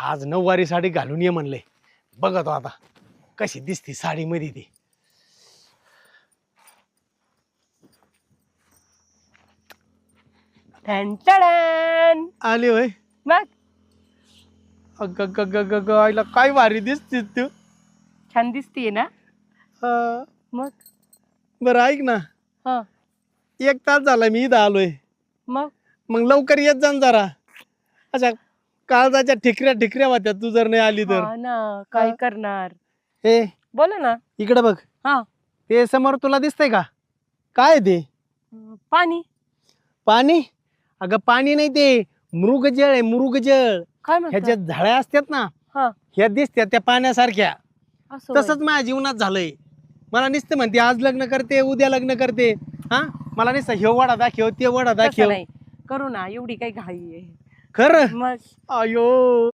आज नऊवारी साडी घालून ये म्हणले. बघतो आता कशी दिसती साडीमध्ये ती. ठणठण. आली होय. मग? अग ग ग ग ग आईला काय भारी दिसती तू? छान दिसतीये ना? हा. मग? बरं ऐक ना. हा. एक तास झाला मी इथं आलोय. मग? मग लवकर येत जा ना जरा. अच्छा काळजाच्या ठिकऱ्या ठिकऱ्या होत्या. तू जर नाही आली तर. हा ना काय हा. करणार? ए बोला ना. इकडे बघ. हा. ते समोर तुला दिसतंय का? काय आहे ते? अं, पाणी. पाणी? अगं पाणी नाही ते. मृगजळ आहे मृगजळ काय म्हणता? ह्याच्यात झाड्या असतात ना हा. ह्या दिसत्या त्या पाण्यासारख्या. असं होय. तसंच माझ्या जीवनात झालंय. मला नुसतं म्हणते आज लग्न करते उद्या लग्न करते. हा? मला नुसतं हे वडा दाखव ते वडा तसं दाखव. नाही. करू ना एवढी काही घाई आहे. खरं? मग? अयो.